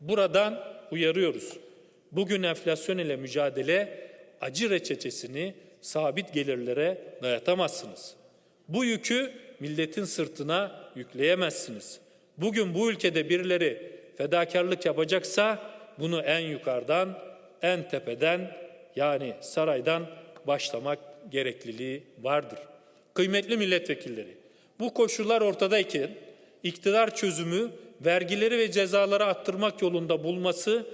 Buradan uyarıyoruz. Bugün enflasyon ile mücadele acı reçetesini sabit gelirlere dayatamazsınız. Bu yükü milletin sırtına yükleyemezsiniz. Bugün bu ülkede birileri fedakarlık yapacaksa bunu en yukarıdan, en tepeden yani saraydan başlamak gerekliliği vardır. Kıymetli milletvekilleri, bu koşullar ortadayken iktidar çözümü vergileri ve cezaları arttırmak yolunda bulması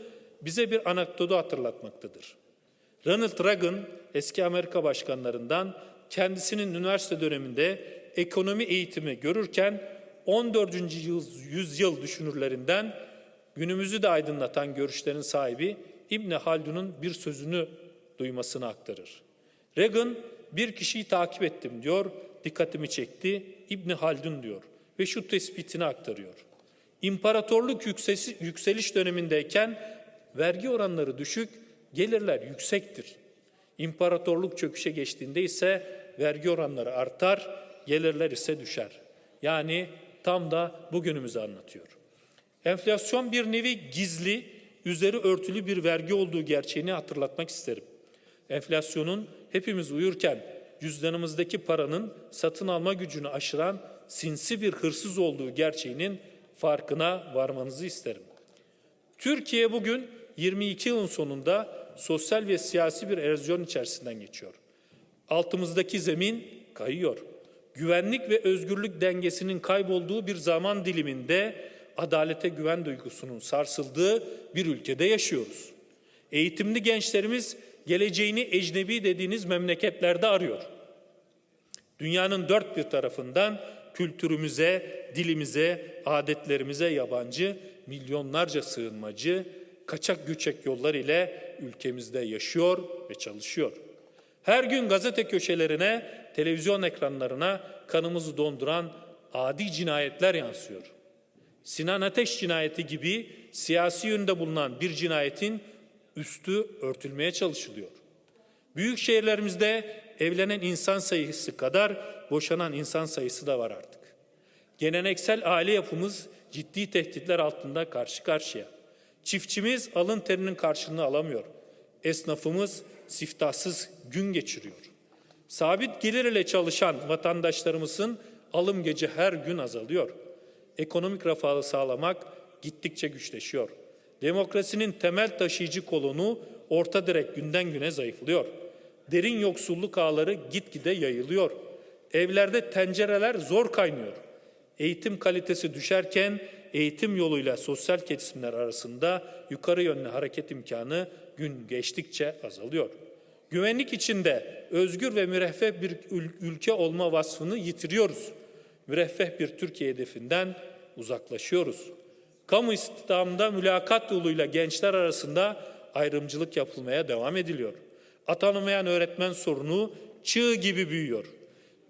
bize bir anekdotu hatırlatmaktadır. Ronald Reagan eski Amerika başkanlarından kendisinin üniversite döneminde ekonomi eğitimi görürken 14. yüzyıl düşünürlerinden günümüzü de aydınlatan görüşlerin sahibi İbni Haldun'un bir sözünü duymasını aktarır. Reagan bir kişiyi takip ettim diyor, dikkatimi çekti. İbni Haldun diyor ve şu tespitini aktarıyor. İmparatorluk yükseliş, yükseliş dönemindeyken vergi oranları düşük, gelirler yüksektir. İmparatorluk çöküşe geçtiğinde ise vergi oranları artar, gelirler ise düşer. Yani tam da bugünümüzü anlatıyor. Enflasyon bir nevi gizli, üzeri örtülü bir vergi olduğu gerçeğini hatırlatmak isterim. Enflasyonun hepimiz uyurken cüzdanımızdaki paranın satın alma gücünü aşıran sinsi bir hırsız olduğu gerçeğinin farkına varmanızı isterim. Türkiye bugün 22 yılın sonunda sosyal ve siyasi bir erozyon içerisinden geçiyor. Altımızdaki zemin kayıyor. Güvenlik ve özgürlük dengesinin kaybolduğu bir zaman diliminde adalete güven duygusunun sarsıldığı bir ülkede yaşıyoruz. Eğitimli gençlerimiz geleceğini ecnebi dediğiniz memleketlerde arıyor. Dünyanın dört bir tarafından kültürümüze, dilimize, adetlerimize yabancı milyonlarca sığınmacı kaçak göçek yollar ile ülkemizde yaşıyor ve çalışıyor. Her gün gazete köşelerine, televizyon ekranlarına kanımızı donduran adi cinayetler yansıyor. Sinan Ateş cinayeti gibi siyasi yönde bulunan bir cinayetin üstü örtülmeye çalışılıyor. Büyük şehirlerimizde evlenen insan sayısı kadar boşanan insan sayısı da var artık. Geleneksel aile yapımız ciddi tehditler altında karşı karşıya. Çiftçimiz alın terinin karşılığını alamıyor. Esnafımız siftahsız gün geçiriyor. Sabit gelir ile çalışan vatandaşlarımızın alım gece her gün azalıyor. Ekonomik refahı sağlamak gittikçe güçleşiyor. Demokrasinin temel taşıyıcı kolonu orta direk günden güne zayıflıyor. Derin yoksulluk ağları gitgide yayılıyor. Evlerde tencereler zor kaynıyor. Eğitim kalitesi düşerken eğitim yoluyla sosyal kesimler arasında yukarı yönlü hareket imkanı gün geçtikçe azalıyor. Güvenlik içinde özgür ve müreffeh bir ülke olma vasfını yitiriyoruz. Müreffeh bir Türkiye hedefinden uzaklaşıyoruz. Kamu istihdamında mülakat yoluyla gençler arasında ayrımcılık yapılmaya devam ediliyor. Atanamayan öğretmen sorunu çığ gibi büyüyor.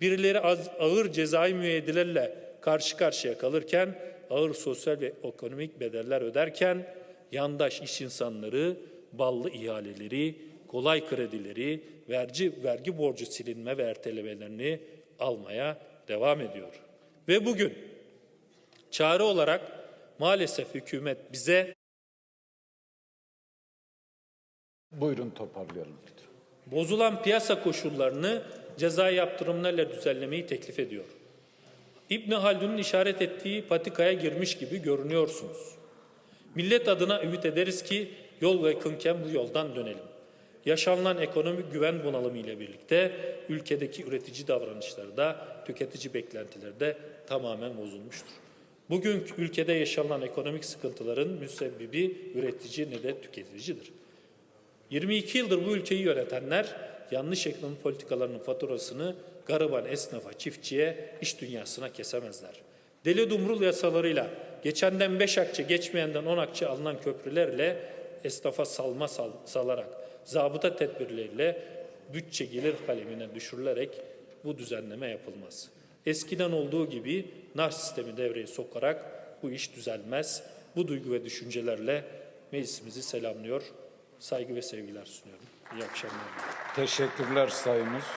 Birileri az, ağır cezai müeyyidelerle karşı karşıya kalırken, ağır sosyal ve ekonomik bedeller öderken, yandaş iş insanları ballı ihaleleri, kolay kredileri, vergi, vergi borcu silinme ve ertelemelerini almaya devam ediyor. Ve bugün çare olarak maalesef hükümet bize Buyurun toparlayalım bozulan piyasa koşullarını ceza yaptırımlarla düzenlemeyi teklif ediyor. İbn Haldun'un işaret ettiği patikaya girmiş gibi görünüyorsunuz. Millet adına ümit ederiz ki yol yakınken bu yoldan dönelim. Yaşanılan ekonomik güven bunalımı ile birlikte ülkedeki üretici davranışları da tüketici beklentileri de tamamen bozulmuştur. Bugün ülkede yaşanılan ekonomik sıkıntıların müsebbibi üretici ne de tüketicidir. 22 yıldır bu ülkeyi yönetenler yanlış ekonomi politikalarının faturasını gariban esnafa, çiftçiye, iş dünyasına kesemezler. Deli dumrul yasalarıyla geçenden 5 akçe, geçmeyenden 10 akçe alınan köprülerle esnafa salma sal, salarak, zabıta tedbirleriyle bütçe gelir kalemine düşürülerek bu düzenleme yapılmaz. Eskiden olduğu gibi nar sistemi devreye sokarak bu iş düzelmez. Bu duygu ve düşüncelerle meclisimizi selamlıyor. Saygı ve sevgiler sunuyorum. İyi akşamlar. Teşekkürler sayınız.